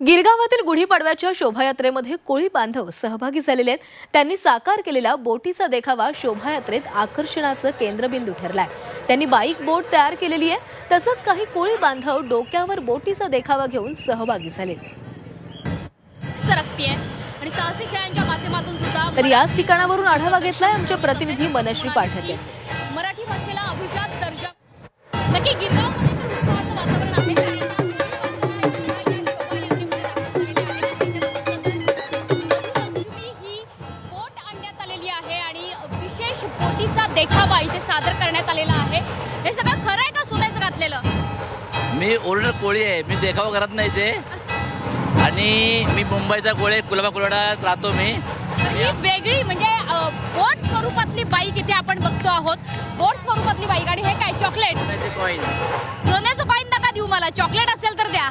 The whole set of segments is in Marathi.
गिरगावातील गुढीपाडव्याच्या शोभायात्रेमध्ये कोळी बांधव सहभागी झालेले आहेत. त्यांनी साकार केलेला बोटीचा देखावा शोभायात्रेत आकर्षणाचं केंद्रबिंदू ठरलाय. त्यांनी बाईक बोट तयार केलेली आहे. तसंच काही कोळी बांधव डोक्यावर बोटीचा देखावा घेऊन सहभागी झाले. सरकतीये आणि साहसी खेळांच्या माध्यमातून सुद्धा तर याच ठिकाणावरून आढावा घेतलाय आमचे प्रतिनिधी मनश्री पाठक बोटीचा देखावा इथे सादर करण्यात आलेला आहे. हे सगळं खरं आहे का सोन्याचं घातलेलं? मी ओरिजिनल कोळी आहे. मी देखावा करत नाही ते. आणि मी मुंबईचा कोळी कुलाबा कुलाडात राहतो मी. ही वेगळी म्हणजे बोट स्वरूपातली बाईक इथे आपण बघतो आहोत. बोट स्वरूपातली बाईक आणि हे काय चॉकलेट? कॉईन सोन्याचं कॉईन नका देऊ मला. चॉकलेट असेल तर द्या.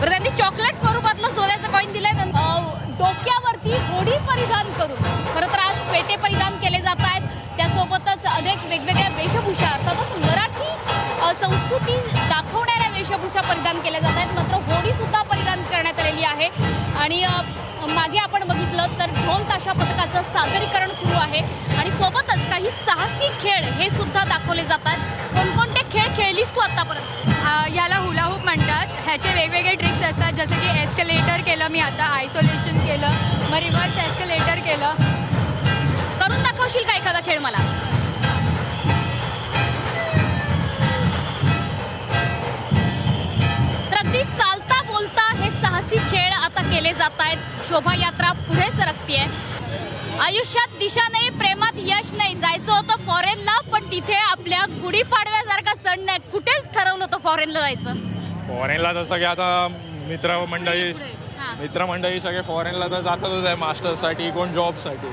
बरं त्यांनी चॉकलेट स्वरूपातलं सोन्याचं कॉईन दिलंय. अ, डोक्यावरती होडी परिधान करून. खरं तर फेटे पेटे परिधान केले जात आहेत. त्यासोबतच अनेक वेगवेगळ्या वेशभूषा अर्थातच मराठी संस्कृती दाखवणाऱ्या वेशभूषा परिधान केल्या जात आहेत. मात्र होडीसुद्धा परिधान करण्यात आलेली आहे. आणि मागे आपण बघितलं तर ढोल ताशा पथकाचं सादरीकरण सुरू आहे. आणि सोबतच काही साहसी खेळ हे सुद्धा दाखवले जातात कोणकोणते खेळ खेळलीस तू आतापर्यंत? ह्याला हुलाहूप म्हणतात. ह्याचे वेगवेगळे ट्रिक्स असतात. जसं की एस्कलेटर केलं मी आता आयसोलेशन केलं मग रिव्हर्स एस्कलेटर केलं. दाखवशील का एखादा खेळ मला? तर अगदी चालता बोलता हे साहसी खेळ आता केले जात आहेत शोभायात्रा पुढे सरकतीये. आयुष्यात दिशा नाही प्रेमात यश नाही. जायचं होतं फॉरेनला पण तिथे आपल्या गुढीपाडव्यासारखा सण नाही. कुठेच ठरवलं होतं फॉरेनला जायचं. फॉरेनला तर सगळे आता मित्रमंडळी हां. मित्रमंडळी सगळे फॉरेनला तर जातातच आहे. मास्टर्ससाठी कोण जॉबसाठी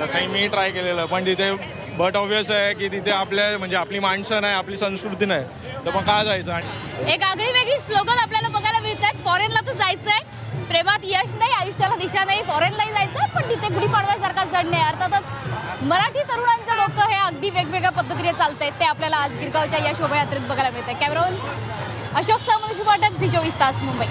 तसंही मी ट्राय केलेलं. पण तिथे बट ऑब्विस आहे की तिथे आपल्या म्हणजे आपली माणसं नाही आपली संस्कृती नाही. तर मग का जायचं? आणि एक आगळी वेगळी स्लोगन आपल्याला बघायला मिळतात. फॉरेनला तर जायचंय. प्रेमात यश नाही आयुष्याला दिशा नाही. फॉरेनलाही जायचं पण तिथे गुढीपाडव्यासारखा जण नाही. अर्थातच मराठी तरुणांचं डोकं हे अगदी वेगवेगळ्या पद्धतीने चालत आहेत ते आपल्याला आज गिरगावच्या या शोभायात्रेत बघायला मिळतं कॅमेरावर अशोक सामंत शुभाटक झी चोवीस तास मुंबई.